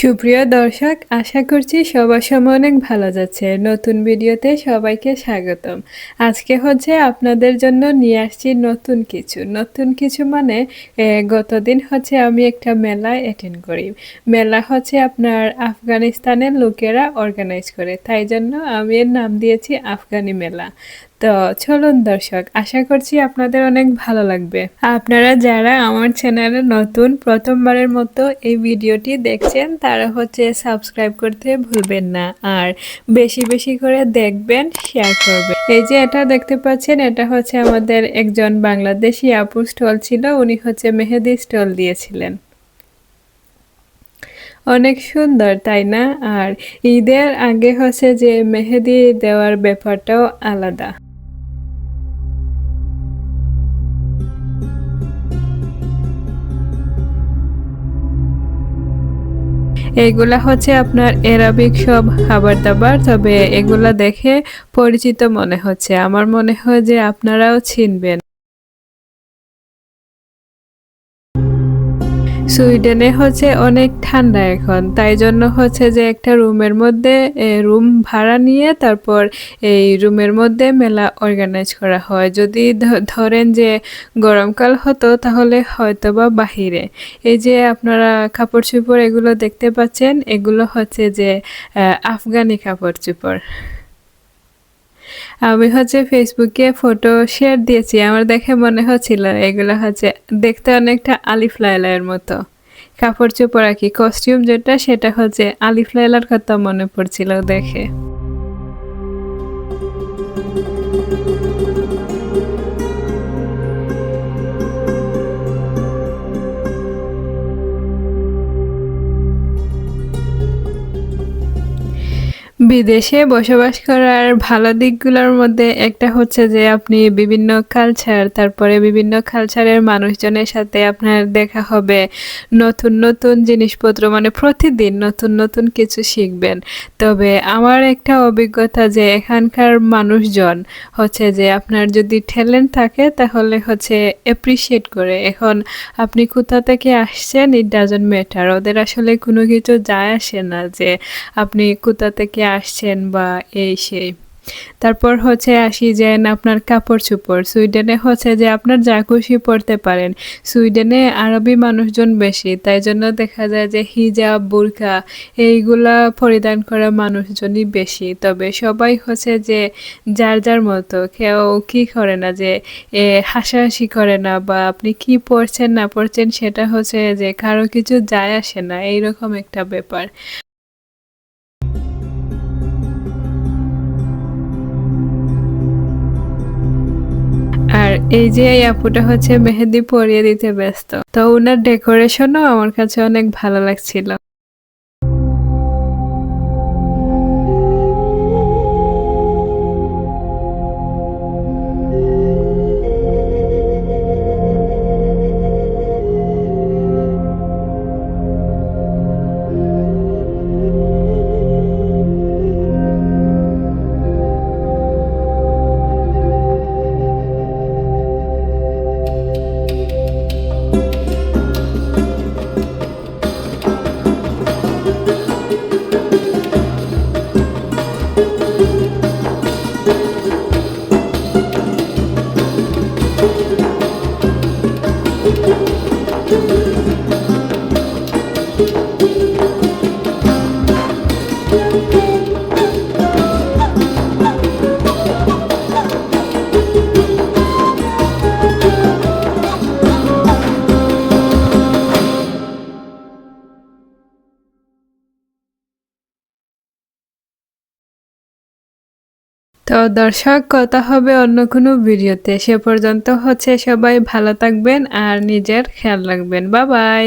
সুপ্রিয় দর্শক, আশা করছি সবার সময় অনেক ভালো যাচ্ছে। নতুন ভিডিওতে সবাইকে স্বাগতম। আজকে হচ্ছে আপনাদের জন্য নিয়ে আসছি নতুন কিছু। নতুন কিছু মানে গতদিন হচ্ছে আমি একটা মেলায় অ্যাটেন্ড করি। মেলা হচ্ছে আপনার আফগানিস্তানের লোকেরা অর্গানাইজ করে। তাই জন্য আমি এর নাম দিয়েছি আফগানি মেলা। তো চলুন দর্শক, আশা করছি আপনাদের অনেক ভালো লাগবে। আপনারা যারা আমার চ্যানেলে নতুন প্রথমবারের মতো এই ভিডিওটি দেখছেন, তারা হচ্ছে সাবস্ক্রাইব করতে ভুলবেন না। আর বেশি বেশি করে দেখবেন শেয়ার করবেন। এই যে এটা দেখতে পাচ্ছেন, এটা হচ্ছে আমাদের একজন বাংলাদেশি আপু স্টল ছিল, উনি হচ্ছে মেহেদি স্টল দিয়েছিলেন। অনেক সুন্দর, তাই না? আর ঈদের আগে হচ্ছে যে মেহেদি দেওয়ার ব্যাপারটাও আলাদা। এগুলা হচ্ছে আপনার এরাবিক সব খাবার দাবার তবে এগুলা দেখে পরিচিত মনে হচ্ছে। আমার মনে হয় যে আপনারাও চিনবেন। সুইডেনে হচ্ছে অনেক ঠান্ডা এখন। তাই জন্য হচ্ছে যে একটা রুমের মধ্যে রুম ভাড়া নিয়ে তারপর এই রুমের মধ্যে মেলা অর্গানাইজ করা হয়। যদি ধরেন যে গরমকাল হতো তাহলে হয়তো বা বাহিরে। এই যে আপনারা কাপড় চোপড় এগুলো দেখতে পাচ্ছেন, এগুলো হচ্ছে যে আফগানি কাপড় চোপড় আমি হচ্ছে ফেসবুকে ফটো শেয়ার দিয়েছি। আমার দেখে মনে হচ্ছিল এগুলো হচ্ছে দেখতে অনেকটা আলিফ লায়লার মতো। কাপড় চোপড় আর কি কস্টিউম যেটা, সেটা হচ্ছে আলিফ লাইলার কথা মনে পড়ছিল দেখে। বিদেশে বসবাস করার ভালো দিকগুলোর মধ্যে একটা হচ্ছে যে আপনি বিভিন্ন কালচার তারপরে বিভিন্ন কালচারের মানুষজনের সাথে আপনার দেখা হবে। নতুন নতুন জিনিসপত্র মানে প্রতিদিন নতুন নতুন কিছু শিখবেন। তবে আমার একটা অভিজ্ঞতা যে এখানকার মানুষজন হচ্ছে যে আপনার যদি ট্যালেন্ট থাকে তাহলে হচ্ছে অ্যাপ্রিসিয়েট করে। এখন আপনি কোথা থেকে আসছেন ইট ডাজন্ট ম্যাটার ওদের আসলে কোনো কিছু যায় আসে না যে আপনি কোথা থেকে আসছেন বা এই সেই। তারপর হচ্ছে আসি যে, আপনার কাপড় চোপড়। সুইডেনে হচ্ছে যে, আপনার যা খুশি পরতে পারেন। সুইডেনে আরবি মানুষজন বেশি, তাই জন্য দেখা যায় যে, হিজাব বুরকা এইগুলা পরিধান করা মানুষজনই বেশি। তবে সবাই হচ্ছে যে, যার যার মতো, কেউ কি করে না যে, এ হাসাহাসি করে না বা আপনি কি পড়ছেন না পড়ছেন সেটা হচ্ছে যে, কারও কিছু যায় আসে না। এইরকম একটা ব্যাপার। এই যে এই আপুটা হচ্ছে মেহেদি পরিয়ে দিতে ব্যস্ত। তো ওনার ডেকোরেশনও আমার কাছে অনেক ভালো লাগছিল। তো দর্শক, কথা হবে অন্য কোনো ভিডিওতে। সে পর্যন্ত হচ্ছে সবাই ভালো থাকবেন আর নিজের খেয়াল রাখবেন। বা বাই